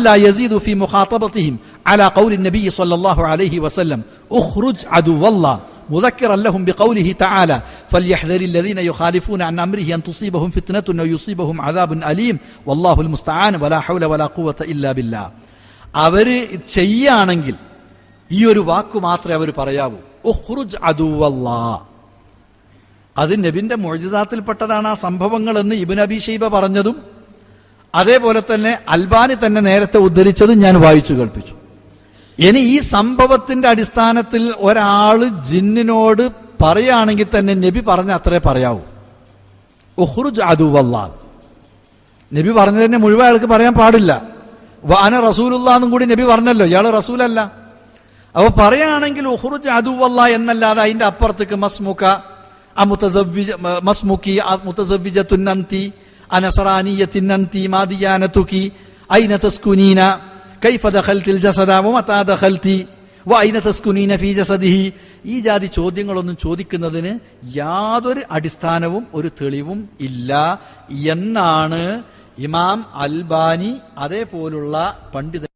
لا يزيد في مخاطبتهم على قول النبي صلى الله عليه وسلم اخرج عدو الله مذكرا لهم بقوله تعالى فليحذر الذين يخالفون عن امره ان تصيبهم فتنه او يصيبهم عذاب اليم والله المستعان ولا حول ولا قوه الا بالله അവര് ചെയ്യാണെങ്കിൽ ഈ ഒരു വാക്ക് മാത്രമേ അവർ പറയാവൂ ഉഹ്റുജ് അദുവല്ലാ അത് നബിന്റെ മൊഴിജാത്തിൽപ്പെട്ടതാണ് ആ സംഭവങ്ങൾ എന്ന് ഇബിൻ അബി ഷൈബ പറഞ്ഞതും അതേപോലെ തന്നെ അൽബാനി തന്നെ നേരത്തെ ഉദ്ധരിച്ചതും ഞാൻ വായിച്ചു കേൾപ്പിച്ചു. ഇനി ഈ സംഭവത്തിന്റെ അടിസ്ഥാനത്തിൽ ഒരാൾ ജിന്നിനോട് പറയുകയാണെങ്കിൽ തന്നെ നബി പറഞ്ഞ അത്രേ പറയാവൂ. ഉഹ്റുജ് വല്ലാൽ നബി പറഞ്ഞതിനെ മുഴുവൻ അയാൾക്ക് പറയാൻ പാടില്ല. വാന റസൂലുല്ലാന്നും കൂടി നബി പറഞ്ഞല്ലോ ഇയാൾ റസൂലല്ല. അപ്പൊ പറയുകയാണെങ്കിൽ ഉഹ്റുജ് വല്ലാ എന്നല്ലാതെ അതിന്റെ അപ്പുറത്തേക്ക് മസ്മുക്ക അമുതസവ്വിജ മസ്മുക്കി മുത്തസവ്വിജത്തുന്നന്തി മാദിയാനതുക്കി ഐന തസ്കുനീന? കൈഫ ജസദ? ദഖൽതി? ഐന തസ്കുനീന ഫീ ജസദിഹി? ഈ ജാതി ചോദ്യങ്ങളൊന്നും ചോദിക്കുന്നതിന് യാതൊരു അടിസ്ഥാനവും ഒരു തെളിവും ഇല്ല എന്നാണ് ഇമാം അൽബാനി അതേപോലുള്ള പണ്ഡിത